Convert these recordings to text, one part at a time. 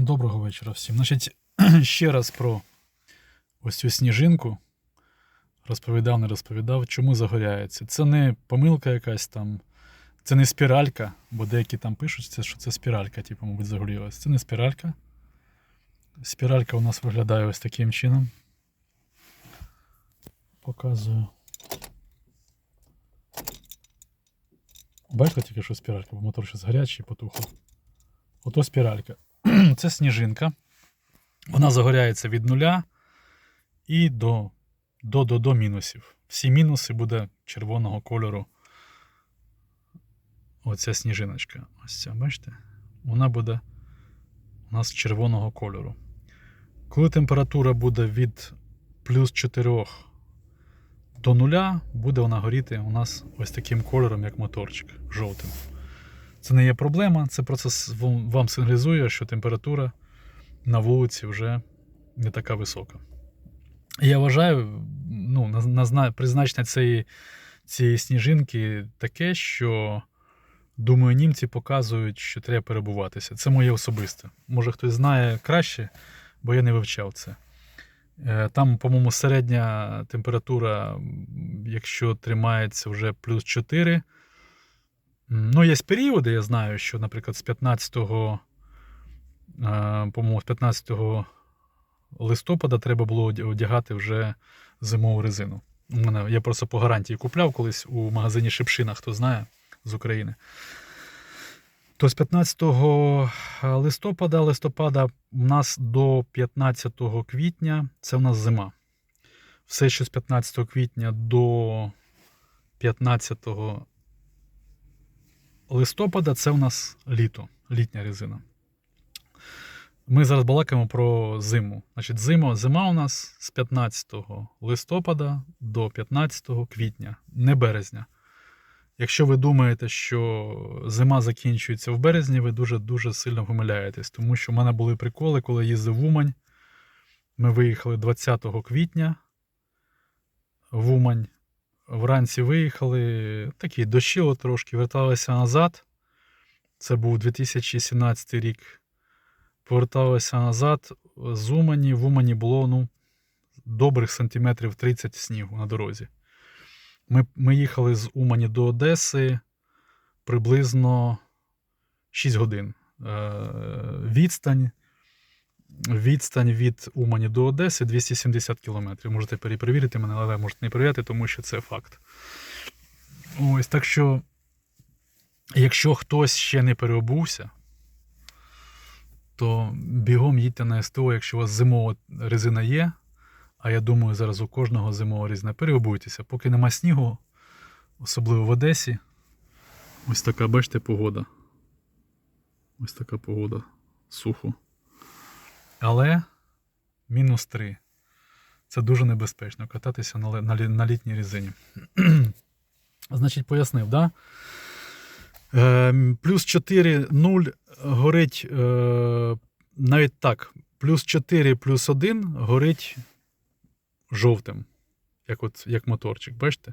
Доброго вечора всім. Значить, ще раз про ось цю сніжинку. Розповідав, не розповідав, чому загоряється. Це не помилка якась там, це не спіралька, бо деякі там пишуть, що це спіралька, типу, мабуть, загорілась. Це не спіралька. Спіралька у нас виглядає ось таким чином. Показую. Бачите тільки, що спіралька, бо мотор зараз гарячий, потухло. Ото спіралька. Це сніжинка. Вона загоряється від нуля і до, до, до, до мінусів. Всі мінуси буде червоного кольору. Оця сніжиночка. Ось ця, бачите? Вона буде у нас червоного кольору. Коли температура буде від плюс 4 до нуля, буде вона горіти у нас ось таким кольором, як моторчик, жовтим. Це не є проблема, це процес вам сигналізує, що температура на вулиці вже не така висока. Я вважаю, ну, на, на, призначення цієї, цієї сніжинки таке, що, думаю, німці показують, що треба перебуватися. Це моє особисте. Може хтось знає краще, бо я не вивчав це. Е, Там, по-моєму, середня температура, якщо тримається вже плюс 4, М, Ну, є періоди, я знаю, що, наприклад, з 15, е, по-моєму, з 15 листопада треба було одягати вже зимову резину. У мене я просто по гарантії купляв колись у магазині Шипшина, хто знає з України. То з 15 листопада, листопада у нас до 15 квітня це у нас зима. Все, що з 15 квітня до 15 листопада це у нас літо, літня резина. Ми зараз балакаємо про зиму. Значить, зима, зима у нас з 15 листопада до 15 квітня, не березня. Якщо ви думаєте, що зима закінчується в березні, ви дуже-дуже сильно помиляєтесь, тому що в мене були приколи, коли їздив в Умань. Ми виїхали 20 квітня в Умань. Вранці виїхали, такі дощило трошки, верталися назад. Це був 2017 рік. Поверталися назад з Умані. В Умані було ну, добрих сантиметрів 30 снігу на дорозі. Ми, ми їхали з Умані до Одеси приблизно 6 годин. Е, відстань, відстань від Умані до Одеси 270 кілометрів. Можете перепровірити мене, але можете не перевіряти, тому що це факт. Ось так що, якщо хтось ще не переобувся, то бігом їдьте на СТО, якщо у вас зимова резина є. А я думаю, зараз у кожного зимова резина. Переобуйтеся, поки нема снігу, особливо в Одесі. Ось така, бачите, погода. Ось така погода. Сухо. Але мінус 3. Це дуже небезпечно кататися на, на, на літній резині. Значить, пояснив, да? Е, плюс 4, 0 горить е, навіть так. Плюс 4, плюс 1 горить жовтим, як, от, як моторчик, бачите?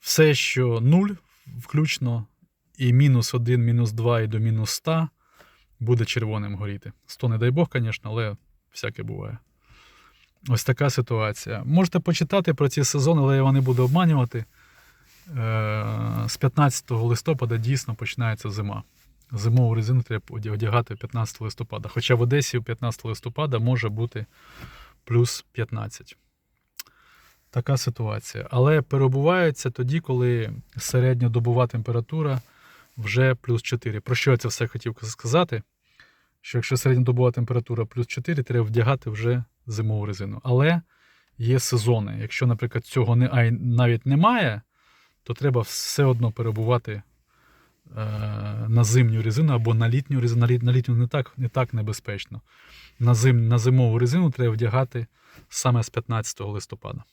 Все, що 0 включно, і мінус 1, мінус 2 і до мінус 100 буде червоним горіти. 100 не дай Бог, звісно, але всяке буває. Ось така ситуація. Можете почитати про ці сезони, але я вам не буду обманювати. Е, З 15 листопада дійсно починається зима. Зимову резину треба одягати 15 листопада. Хоча в Одесі 15 листопада може бути плюс 15. Така ситуація. Але перебувається тоді, коли середньодобова температура вже плюс 4. Про що я це все хотів сказати? Що якщо середньодобова температура плюс 4, треба вдягати вже зимову резину. Але є сезони. Якщо, наприклад, цього не, а навіть немає, то треба все одно перебувати е, на зимню резину або на літню резину. На, літ, на літню не так, не так небезпечно. На, зим, на зимову резину треба вдягати саме з 15 листопада.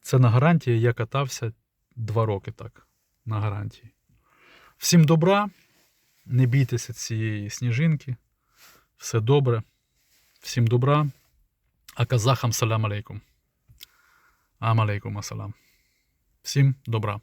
Це на гарантії я катався 2 роки так. На гарантії. Всім добра. Не бійтеся цієї сніжинки. Все добре. Всім добра. А казахам салям алейкум. Ам алейкум асалам. Всім добра.